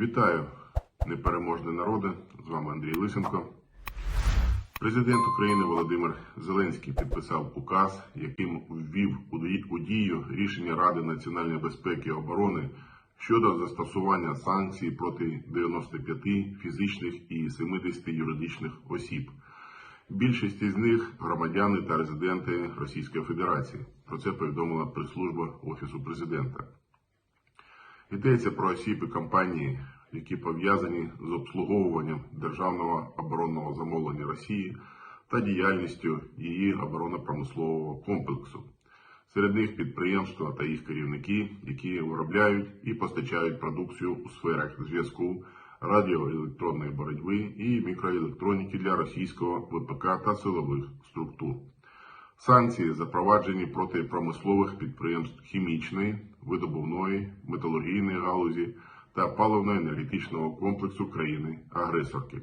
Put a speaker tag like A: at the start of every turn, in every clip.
A: Вітаю, непереможний народи. З вами Андрій Лисенко. Президент України Володимир Зеленський підписав указ, яким ввів у дію рішення Ради національної безпеки і оборони щодо застосування санкцій проти 95 фізичних і 70 юридичних осіб. Більшість із них громадяни та резиденти Російської Федерації. Про це повідомила прес-служба Офісу президента. Йдеться про осіб і компанії, які пов'язані з обслуговуванням державного оборонного замовлення Росії та діяльністю її оборонно-промислового комплексу. Серед них підприємства та їх керівники, які виробляють і постачають продукцію у сферах зв'язку, радіоелектронної боротьби і мікроелектроніки для російського ВПК та силових структур. Санкції запроваджені проти промислових підприємств хімічної, видобувної, металургійної галузі та паливно-енергетичного комплексу країни-агресорки.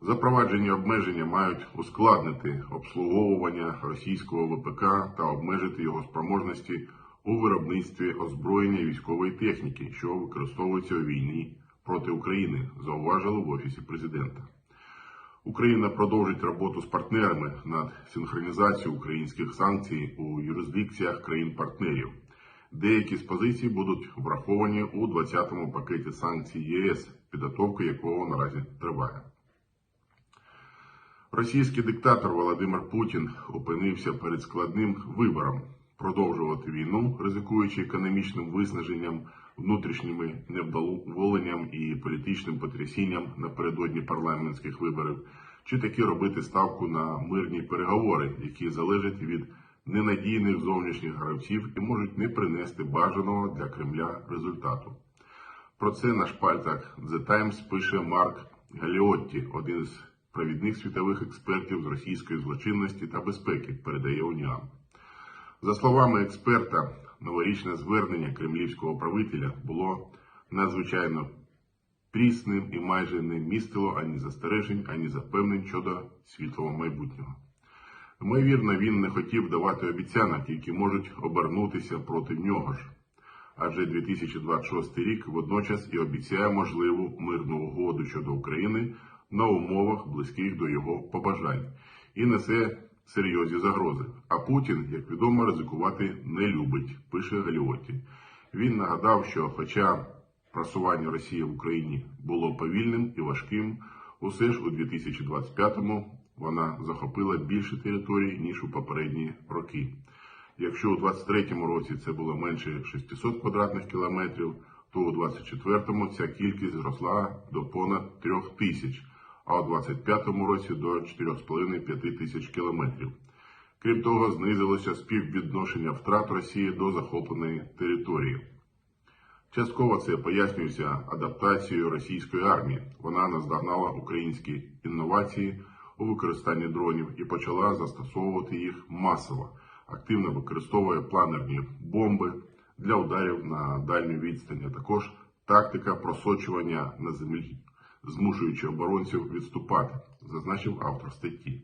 A: Запроваджені обмеження мають ускладнити обслуговування російського ВПК та обмежити його спроможності у виробництві озброєння військової техніки, що використовується у війні проти України, зауважили в Офісі президента. Україна продовжить роботу з партнерами над синхронізацією українських санкцій у юрисдикціях країн-партнерів. Деякі з позицій будуть враховані у 20-му пакеті санкцій ЄС, підготовка якого наразі триває. Російський диктатор Володимир Путін опинився перед складним вибором продовжувати війну, ризикуючи економічним виснаженням, внутрішніми невдоволенням і політичним потрясінням напередодні парламентських виборів, чи таки робити ставку на мирні переговори, які залежать від ненадійних зовнішніх гравців і можуть не принести бажаного для Кремля результату. Про це на шпальтах The Times пише Марк Галіотті, один з провідних світових експертів з російської злочинності та безпеки, передає Уніан. За словами експерта, новорічне звернення кремлівського правителя було надзвичайно прісним і майже не містило ані застережень, ані запевнень щодо світлого майбутнього. Ймовірно, він не хотів давати обіцянок, які можуть обернутися проти нього ж. Адже 2026 рік водночас і обіцяє можливу мирну угоду щодо України на умовах близьких до його побажань і несе серйозні загрози. А Путін, як відомо, ризикувати не любить, пише Галіоті. Він нагадав, що, хоча просування Росії в Україні було повільним і важким, усе ж у 2025-му вона захопила більше територій, ніж у попередні роки. Якщо у 23-му році це було менше 600 квадратних кілометрів, то у 24-му ця кількість зросла до понад 3 тисяч, а у 25-му році до 4,5-5 тисяч кілометрів. Крім того, знизилося співвідношення втрат Росії до захопленої території. Частково це пояснюється адаптацією російської армії. Вона наздогнала українські інновації у використанні дронів і почала застосовувати їх масово, активно використовує планерні бомби для ударів на дальню відстань, а також тактика просочування на землі, змушуючи оборонців відступати, зазначив автор статті.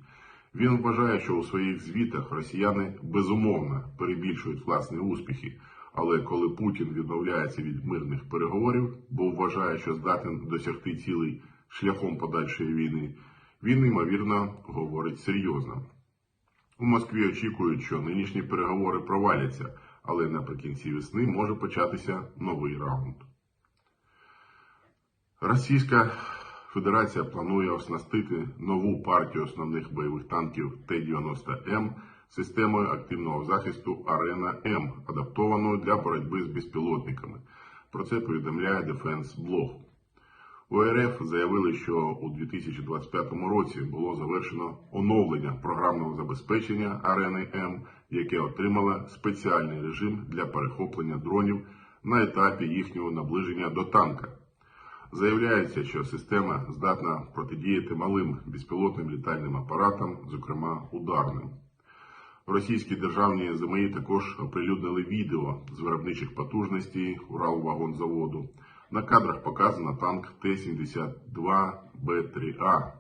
A: Він вважає, що у своїх звітах росіяни безумовно перебільшують власні успіхи. Але коли Путін відмовляється від мирних переговорів, бо вважає, що здатен досягти цілей шляхом подальшої війни, він ймовірно говорить серйозно. У Москві очікують, що нинішні переговори проваляться, але наприкінці весни може початися новий раунд. Російська Федерація планує оснастити нову партію основних бойових танків Т-90М системою активного захисту Арена М, адаптованою для боротьби з безпілотниками. Про це повідомляє Defense Blog. У РФ заявили, що у 2025 році було завершено оновлення програмного забезпечення Арени М, яке отримало спеціальний режим для перехоплення дронів на етапі їхнього наближення до танка. Заявляється, що система здатна протидіяти малим безпілотним літальним апаратам, зокрема ударним. Російські державні ЗМІ також оприлюднили відео з виробничих потужностей Уралвагонзаводу. На кадрах показано танк Т-72Б3А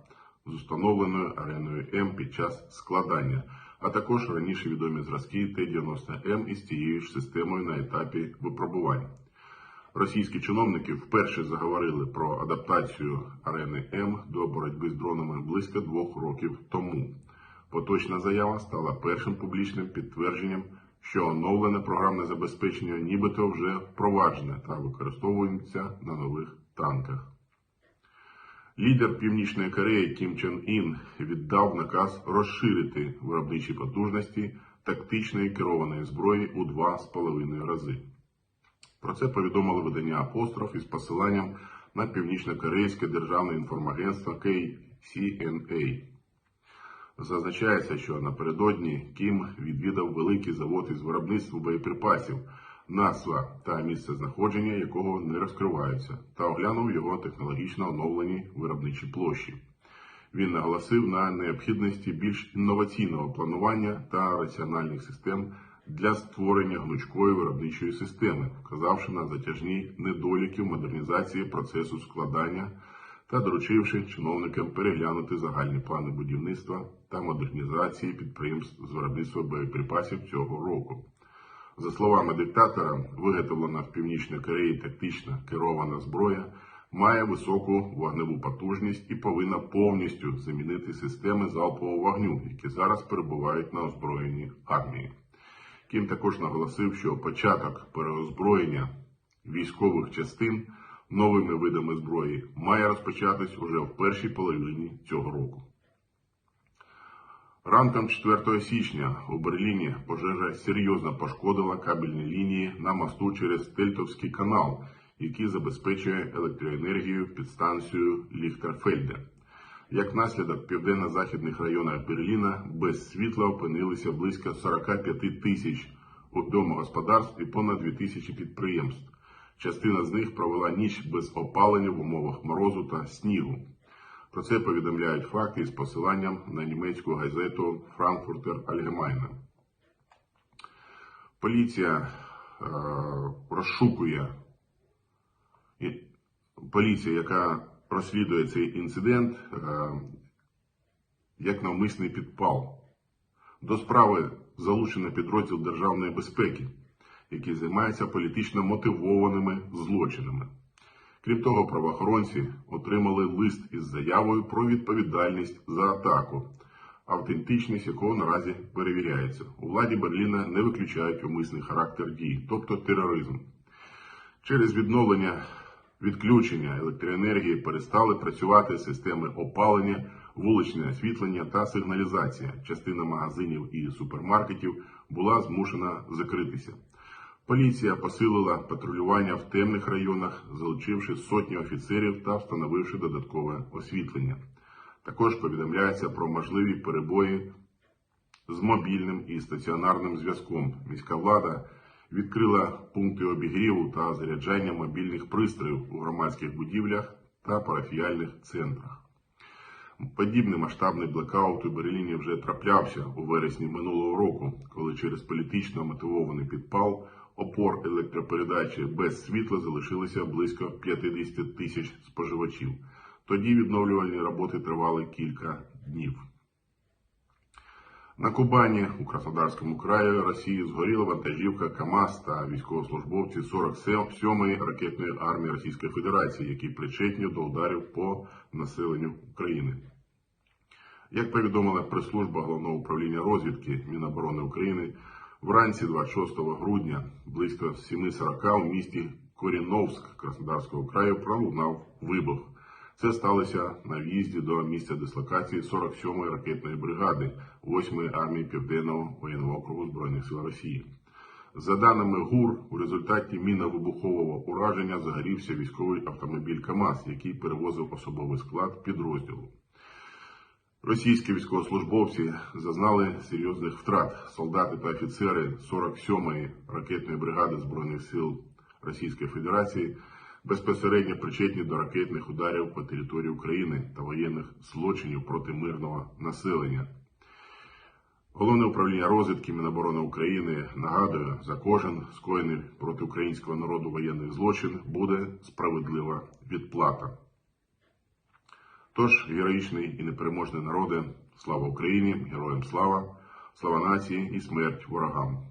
A: з установленою ареною М під час складання, а також раніше відомі зразки Т-90М із тією ж системою на етапі випробувань. Російські чиновники вперше заговорили про адаптацію арени М до боротьби з дронами близько двох років тому. Поточна заява стала першим публічним підтвердженням, що оновлене програмне забезпечення нібито вже впроваджене та використовується на нових танках. Лідер Північної Кореї Кім Чен Ін віддав наказ розширити виробничі потужності тактичної керованої зброї у 2,5 рази. Про це повідомило видання Апостроф із посиланням на північно-корейське державне інформагентство KCNA. Зазначається, що напередодні Кім відвідав великий завод із виробництва боєприпасів, назва та місце знаходження якого не розкриваються, та оглянув його технологічно оновлені виробничі площі. Він наголосив на необхідності більш інноваційного планування та раціональних систем для створення гнучкої виробничої системи, вказавши на затяжні недоліки в модернізації процесу складання та доручивши чиновникам переглянути загальні плани будівництва та модернізації підприємств з виробництва боєприпасів цього року. За словами диктатора, виготовлена в Північній Кореї тактична керована зброя має високу вогневу потужність і повинна повністю замінити системи залпового вогню, які зараз перебувають на озброєнні армії. Кім також наголосив, що початок переозброєння військових частин новими видами зброї має розпочатись уже в першій половині цього року. Ранком 4 січня у Берліні пожежа серйозно пошкодила кабельні лінії на мосту через Тельтовський канал, який забезпечує електроенергію підстанцію Ліхтерфельде. Як наслідок в південно-західних районах Берліна без світла опинилися близько 45 тисяч домогосподарств і понад 2 тисячі підприємств. Частина з них провела ніч без опалення в умовах морозу та снігу. Про це повідомляють факти із посиланням на німецьку газету Frankfurter Allgemeine. Поліція е, розшукує поліція, яка розслідує цей інцидент е, як навмисний підпал. До справи залучено підрозділ Державної безпеки, який займається політично мотивованими злочинами. Крім того, правоохоронці отримали лист із заявою про відповідальність за атаку, автентичність якого наразі перевіряється. У владі Берліна не виключають умисний характер дій, тобто тероризм. Через відновлення відключення електроенергії перестали працювати системи опалення, вуличне освітлення та сигналізація. Частина магазинів і супермаркетів була змушена закритися. Поліція посилила патрулювання в темних районах, залучивши сотні офіцерів та встановивши додаткове освітлення. Також повідомляється про можливі перебої з мобільним і стаціонарним зв'язком. Міська влада відкрила пункти обігріву та заряджання мобільних пристроїв у громадських будівлях та парафіяльних центрах. Подібний масштабний блекаут у Берліні вже траплявся у вересні минулого року, коли через політично мотивований підпал опор електропередачі без світла залишилося близько 50 тисяч споживачів. Тоді відновлювальні роботи тривали кілька днів. На Кубані у Краснодарському краї Росії згоріла вантажівка КАМАЗ та військовослужбовці 47-ї ракетної армії Російської Федерації, які причетні до ударів по населенню України. Як повідомила прес-служба головного управління розвідки Міноборони України, вранці 26 грудня близько 7.40 у місті Коріновськ Краснодарського краю пролунав вибух. Це сталося на в'їзді до місця дислокації 47-ї ракетної бригади 8-ї армії Південного воєнного округу Збройних сил Росії. За даними ГУР, у результаті мінно-вибухового ураження загорівся військовий автомобіль КАМАЗ, який перевозив особовий склад підрозділу. Російські військовослужбовці зазнали серйозних втрат. Солдати та офіцери 47-ї ракетної бригади Збройних сил Російської Федерації безпосередньо причетні до ракетних ударів по території України та воєнних злочинів проти мирного населення. Головне управління розвідки Міноборони України нагадує, за кожен скоєний проти українського народу воєнний злочин буде справедлива відплата. Тож, героїчний і непереможний народи, слава Україні, героям слава, слава нації і смерть ворогам.